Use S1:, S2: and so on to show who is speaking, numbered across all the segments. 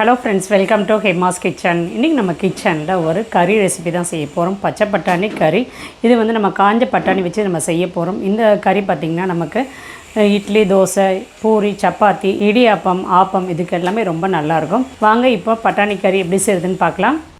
S1: Hello friends welcome to Hema's kitchen இன்றைக்கி நம்ம கிச்சனில் ஒரு கறி ரெசிபி தான் செய்ய போகிறோம் பச்சை பட்டாணி கறி இது வந்து நம்ம காஞ்ச பட்டாணி வச்சு நம்ம செய்ய போகிறோம் இந்த கறி பார்த்திங்கன்னா நமக்கு இட்லி தோசை பூரி சப்பாத்தி இடியாப்பம் ஆப்பம் இதுக்கு எல்லாமே ரொம்ப நல்லாயிருக்கும் வாங்க இப்போ பட்டாணி கறி எப்படி செய்யுதுன்னு பார்க்கலாம்.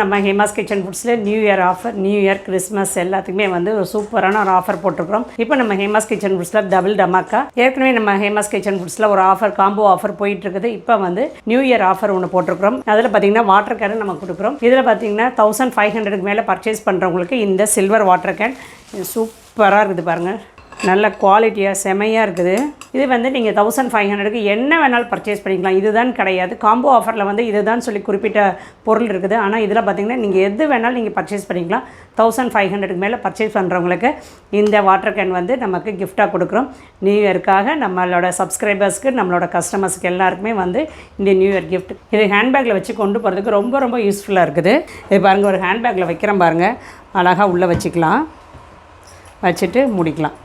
S1: நம்ம Hema's kitchen ஃபுட்ஸில் new year offer new year Christmas எல்லாத்துக்குமே வந்து ஒரு சூப்பரான ஒரு ஆஃபர் போட்டிருக்கிறோம். இப்போ நம்ம ஹேமாஸ் கிச்சன் ஃபுட்ஸில் டபுள் டமாக்கா. ஏற்கனவே நம்ம ஹேமாஸ் கிச்சன் ஃபுட்ஸில் ஒரு ஆஃபர் காம்போ ஆஃபர் போயிட்டு இருக்குது இப்போ வந்து நியூ இயர் ஆஃபர் ஒன்று போட்டிருக்கிறோம். அதில் பார்த்தீங்கன்னா வாட்டர் கேன் நம்ம கொடுக்குறோம். இதில் பார்த்தீங்கன்னா தௌசண்ட் ஃபைவ் ஹண்ட்ரடுக்கு மேலே பர்ச்சேஸ் பண்ணுறவங்களுக்கு இந்த சில்வர் வாட்டர் கேன் சூப்பராக இருக்குது பாருங்கள் நல்ல குவாலிட்டியாக செமையாக இருக்குது. இது வந்து நீங்கள் தௌசண்ட் ஃபைவ் ஹண்ட்ரடுக்கு என்ன வேணாலும் பர்ச்சேஸ் பண்ணிக்கலாம். இதுதான் கிடையாது. காம்போ ஆஃபரில் வந்து இதுதான் சொல்லி குறிப்பிட்ட பொருள் இருக்குது. ஆனால் இதில் பார்த்தீங்கன்னா நீங்கள் எது வேணாலும் நீங்கள் பர்ச்சேஸ் பண்ணிக்கலாம். தௌசண்ட் ஃபைவ் ஹண்ட்ரடுக்கு மேலே பர்ச்சேஸ் பண்ணுறவங்களுக்கு இந்த வாட்டர் கேன் வந்து நமக்கு கிஃப்டாக கொடுக்குறோம். நியூ இயருக்காக நம்மளோட சப்ஸ்கிரைபர்ஸ்க்கு நம்மளோட கஸ்டமர்ஸ்க்கு எல்லாருக்குமே வந்து இந்த நியூ இயர் கிஃப்ட் இது ஹேண்ட்பேக்கில் வச்சு கொண்டு போகிறதுக்கு ரொம்ப ரொம்ப யூஸ்ஃபுல்லாக இருக்குது. இது பாருங்கள் ஒரு ஹேண்ட்பேக்கில் வைக்கிறேன் பாருங்கள் அழகாக உள்ளே வச்சுக்கலாம். வச்சுட்டு முடிக்கலாம்.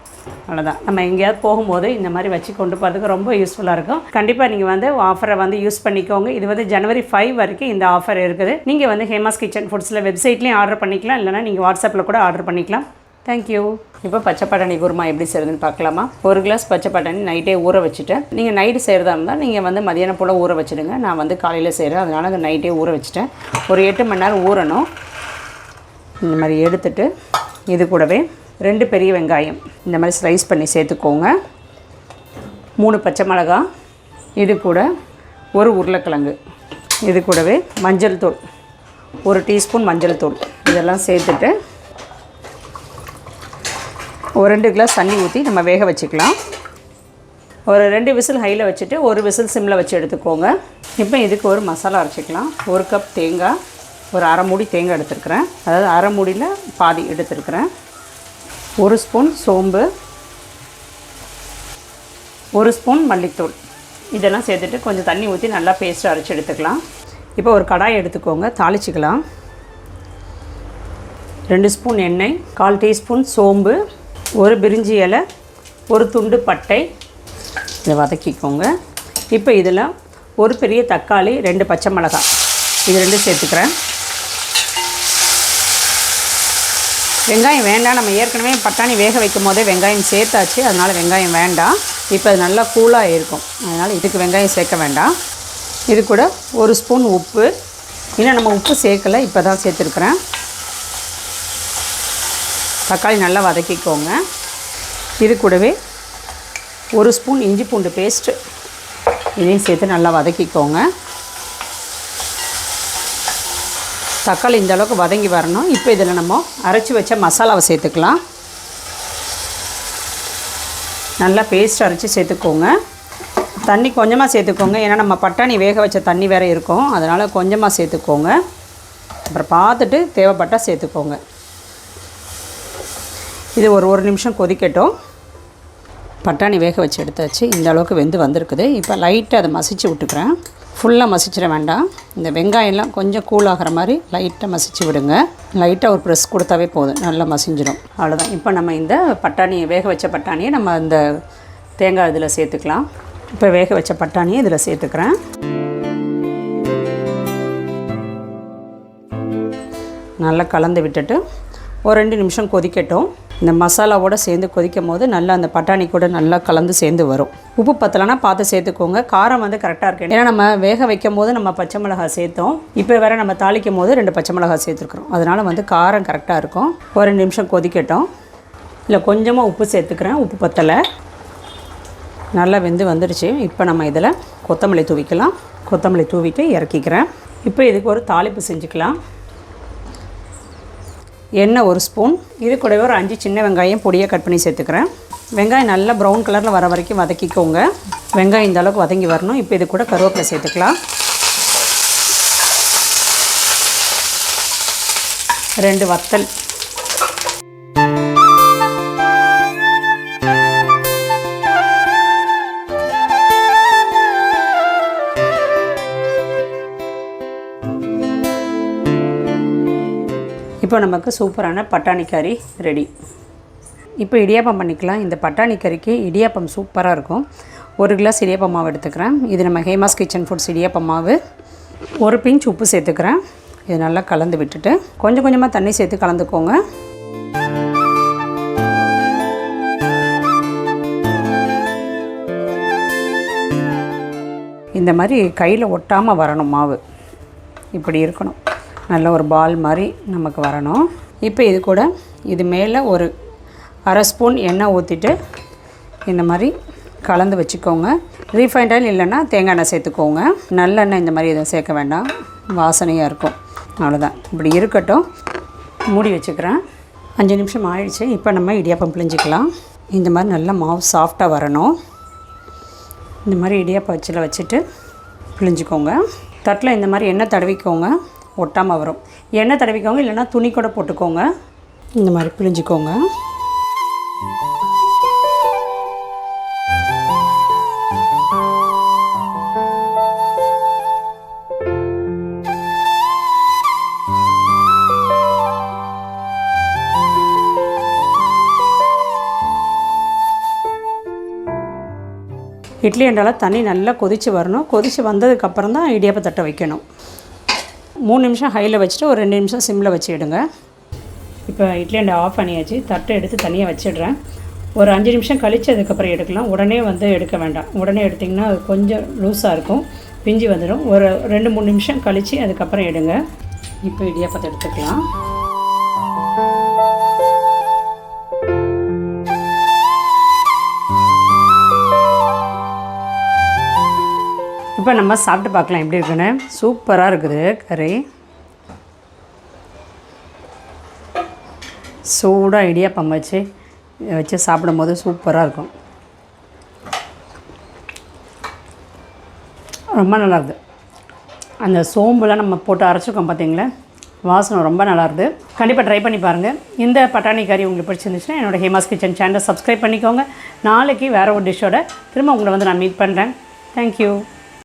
S1: அவ்வளோதான் நம்ம எங்கேயாவது போகும்போது இந்த மாதிரி வச்சு கொண்டு போகிறதுக்கு ரொம்ப யூஸ்ஃபுல்லாக இருக்கும். கண்டிப்பாக நீங்கள் வந்து ஆஃபரை வந்து யூஸ் பண்ணிக்கோங்க. இது வந்து ஜனவரி ஃபைவ் வரைக்கும் இந்த ஆஃபர் இருக்குது. நீங்கள் வந்து ஹேமாஸ் கிச்சன் ஃபுட்ஸில் வெப்சைட்லேயும் ஆர்டர் பண்ணிக்கலாம். இல்லைனா நீங்கள் வாட்ஸ்அப்பில் கூட ஆர்டர் பண்ணிக்கலாம். தேங்க்யூ இப்போ பச்சை பட்டாணி குருமா எப்படி செய்யுதுன்னு பார்க்கலாமா? ஒரு கிளாஸ் பச்சை பட்டாணி நைட்டே ஊற வச்சுட்டேன் நீங்கள் நைட்டு செய்கிறதா இருந்தால் நீங்கள் வந்து மதியானம் போல் ஊற வச்சுடுங்க. நான் வந்து காலையில் செய்கிறேன் அதனால் அந்த நைட்டே ஊற வச்சுட்டேன். ஒரு எட்டு மணி நேரம் ஊறணும். இந்த மாதிரி எடுத்துட்டு இது கூடவே ரெண்டு பெரிய வெங்காயம். இந்த மாதிரி ஸ்லைஸ் பண்ணி சேர்த்துக்கோங்க. மூணு பச்சை மிளகா இது கூட ஒரு உருளைக்கிழங்கு இது கூடவே மஞ்சள் தூள் ஒரு டீஸ்பூன் மஞ்சள் தூள் இதெல்லாம் சேர்த்துட்டு ஒரு ரெண்டு கிளாஸ் தண்ணி ஊற்றி நம்ம வேக வச்சுக்கலாம். ஒரு ரெண்டு விசில் ஹையில் வச்சுட்டு ஒரு விசில் சிம்மில் வச்சு எடுத்துக்கோங்க. இப்போ இதுக்கு ஒரு மசாலா அரைச்சிக்கலாம். ஒரு கப் தேங்காய் ஒரு அரை மூடி தேங்காய் எடுத்துருக்குறேன். அதாவது அரை மூடியில் பாதி எடுத்துருக்குறேன். ஒரு ஸ்பூன் சோம்பு ஒரு ஸ்பூன் மல்லித்தூள். இதெல்லாம் சேர்த்துட்டு கொஞ்சம் தண்ணி ஊற்றி நல்லா பேஸ்ட்டு அரைச்சி எடுத்துக்கலாம். இப்போ ஒரு கடாய் எடுத்துக்கோங்க தாளிச்சிக்கலாம். ரெண்டு ஸ்பூன் எண்ணெய் கால் டீஸ்பூன் சோம்பு ஒரு பிரிஞ்சி இலை ஒரு துண்டு பட்டை. இதை வதக்கிக்கோங்க. இப்போ இதில் ஒரு பெரிய தக்காளி ரெண்டு பச்சை மிளகாய். இது ரெண்டும் சேர்த்துக்கிறேன். வெங்காயம் வேண்டாம். நம்ம ஏற்கனவே பட்டாணி வேக வைக்கும் போதே வெங்காயம் சேர்த்தாச்சு. அதனால் வெங்காயம் வேண்டாம். இப்போ அது நல்லா கூலாக இருக்கும். அதனால் இதுக்கு வெங்காயம் சேர்க்க வேண்டாம். இது கூட ஒரு ஸ்பூன் உப்பு. இன்னும் நம்ம உப்பு சேர்க்கலை. இப்போ தான் சேர்த்துருக்குறேன். தக்காளி நல்லா வதக்கிக்கோங்க. இது கூடவே ஒரு ஸ்பூன் இஞ்சி பூண்டு பேஸ்ட்டு. இதையும் சேர்த்து நல்லா வதக்கிக்கோங்க. தக்காளி இந்த அளவுக்கு வதங்கி வரணும். இப்போ இதில் நம்ம அரைச்சி வச்ச மசாலாவை சேர்த்துக்கலாம். நல்லா பேஸ்ட் அரைச்சி சேர்த்துக்கோங்க. தண்ணி கொஞ்சமாக சேர்த்துக்கோங்க. ஏன்னா நம்ம பட்டாணி வேக வச்ச தண்ணி வேறு இருக்கும். அதனால் கொஞ்சமாக சேர்த்துக்கோங்க. அப்புறம் பார்த்துட்டு தேவைப்பட்டால் சேர்த்துக்கோங்க. இது ஒரு ஒரு நிமிஷம் கொதிக்கட்டும். பட்டாணி வேக வச்சு எடுத்தாச்சு. இந்த அளவுக்கு வெந்து வந்திருக்குது. இப்போ லைட்டாக அதை மசிச்சு விட்டுக்கிறேன். ஃபுல்லாக மசிச்சிட வேண்டாம். இந்த வெங்காயம்லாம் கொஞ்சம் கூல் ஆகிற மாதிரி லைட்டாக மசிச்சு விடுங்க. லைட்டாக ஒரு ப்ரெஸ் கொடுத்தாவே போதும். நல்லா மசிஞ்சிடும். அவ்வளோதான் இப்போ நம்ம இந்த பட்டாணியை வேக வச்ச பட்டாணியை நம்ம இந்த தேங்காய் இதில் சேர்த்துக்கலாம். இப்போ வேக வச்ச பட்டாணியை இதில் சேர்த்துக்கிறேன். நல்லா கலந்து விட்டுட்டு ஒரு ரெண்டு நிமிஷம் கொதிக்கட்டும். இந்த மசாலாவோட சேர்ந்து கொதிக்கும் போது நல்லா அந்த பட்டாணி கூட நல்லா கலந்து சேர்ந்து வரும். உப்பு பத்தலைன்னா பார்த்து சேர்த்துக்கோங்க. காரம் வந்து கரெக்டாக இருக்கு. ஏன்னா நம்ம வேக வைக்கும் போது நம்ம பச்சை மிளகாய் சேர்த்தோம். இப்போ வேறு நம்ம தாளிக்கும் போது ரெண்டு பச்சை மிளகாய் சேர்த்துருக்குறோம். அதனால் வந்து காரம் கரெக்டாக இருக்கும். ஒரு ரெண்டு நிமிஷம் கொதிக்கட்டும். இல்லை கொஞ்சமாக உப்பு சேர்த்துக்கிறேன். உப்பு பத்தலை. நல்லா வெந்து வந்துடுச்சு இப்போ நம்ம இதில் கொத்தமல்லி தூவிக்கலாம். கொத்தமல்லி தூவிட்டு இறக்கிக்கிறேன். இப்போ இதுக்கு ஒரு தாளிப்பு செஞ்சுக்கலாம். எண்ணெய் ஒரு ஸ்பூன் இது கூடவே ஒரு அஞ்சு சின்ன வெங்காயம் பொடியை கட் பண்ணி சேர்த்துக்கிறேன். வெங்காயம் நல்லா ப்ரௌன் கலரில் வர வரைக்கும் வதக்கிக்கோங்க. வெங்காயம் இந்த அளவுக்கு வதங்கி வரணும். இப்போ இது கூட கருவேப்பிலை சேர்த்துக்கலாம். ரெண்டு வத்தல். இப்போ நமக்கு சூப்பரான பட்டாணி கறி ரெடி இப்போ இடியாப்பம் பண்ணிக்கலாம். இந்த பட்டாணி கறிக்கு இடியாப்பம் சூப்பராக இருக்கும். ஒரு கிளாஸ் இடியாப்பம் மாவு எடுத்துக்கிறேன். இது நம்ம ஹேமாஸ் கிச்சன் ஃபுட்ஸ் இடியாப்பம் மாவு. ஒரு பிஞ்ச் உப்பு சேர்த்துக்கிறேன். இது நல்லா கலந்து விட்டுட்டு கொஞ்சம் கொஞ்சமாக தண்ணி சேர்த்து கலந்துக்கோங்க. இந்த மாதிரி கையில் ஒட்டாமல் வரணும் மாவு. இப்படி இருக்கணும். நல்ல ஒரு பால் மாதிரி நமக்கு வரணும். இப்போ இது கூட இது மேலே ஒரு அரை ஸ்பூன் எண்ணெய் ஊற்றிட்டு இந்த மாதிரி கலந்து வச்சுக்கோங்க. ரீஃபைண்ட் ஆயில் இல்லைன்னா தேங்காய் எண்ணெய் சேர்த்துக்கோங்க. நல்லெண்ணெய் இந்த மாதிரி எதுவும் சேர்க்க வேண்டாம். வாசனையாக இருக்கும். அவ்வளோதான் இப்படி இருக்கட்டும். மூடி வச்சுக்கிறேன். அஞ்சு நிமிஷம் ஆயிடுச்சு. இப்போ நம்ம இடியாப்பம் பிழிஞ்சிக்கலாம். இந்த மாதிரி நல்லா மாவு சாஃப்டாக வரணும். இந்த மாதிரி இடியாப்பம் வச்சில் வச்சுட்டு பிழிஞ்சிக்கோங்க. தட்டில் இந்த மாதிரி எண்ணெய் தடவிக்கோங்க. ஒட்டாமல் வரும். எண்ணெய் தடவிக்கோங்க இல்லைன்னா துணி கூட போட்டுக்கோங்க. இந்த மாதிரி பிழிஞ்சிக்கோங்க. இட்லி அண்டால தண்ணி நல்லா கொதித்து வரணும். கொதித்து வந்ததுக்கப்புறம் தான் இடியாப்பை தட்டை வைக்கணும். மூணு நிமிஷம் ஹையில் வச்சுட்டு ஒரு ரெண்டு நிமிஷம் சிம்மில் வச்சுடுங்க. இப்போ இட்லி அண்டை ஆஃப் பண்ணியாச்சு. தட்டை எடுத்து தனியாக வச்சிடுறேன். ஒரு அஞ்சு நிமிஷம் கழித்து அதுக்கப்புறம் எடுக்கலாம். உடனே வந்து எடுக்க வேண்டாம். உடனே எடுத்திங்கன்னா அது கொஞ்சம் லூஸாக இருக்கும். பிஞ்சு வந்துடும். ஒரு ரெண்டு மூணு நிமிஷம் கழித்து அதுக்கப்புறம் எடுங்க. இப்போ இடியாப்பத்தை எடுத்துக்கலாம். இப்போ நம்ம சாப்பிட்டு பார்க்கலாம் எப்படி இருக்குன்னு. சூப்பராக இருக்குது கறி. சூடாக இடியாப்பம் வச்சு வச்சு சாப்பிடும்போது சூப்பராக இருக்கும். ரொம்ப நல்லா இருக்குது அந்த சோம்புலாம் நம்ம போட்டு அரைச்சிருக்கோம் பார்த்தீங்களா? வாசனை ரொம்ப நல்லா இருக்குது கண்டிப்பாக ட்ரை பண்ணி பாருங்கள் இந்த பட்டாணி கறி உங்களுக்கு பிடிச்சிருந்துச்சுன்னா என்னோட ஹேமாஸ் கிச்சன் சேனலை சப்ஸ்கிரைப் பண்ணிக்கோங்க. நாளைக்கு வேறு ஒரு டிஷ்ஷோட திரும்ப உங்களை வந்து நான் மீட் பண்ணுறேன் தேங்க்யூ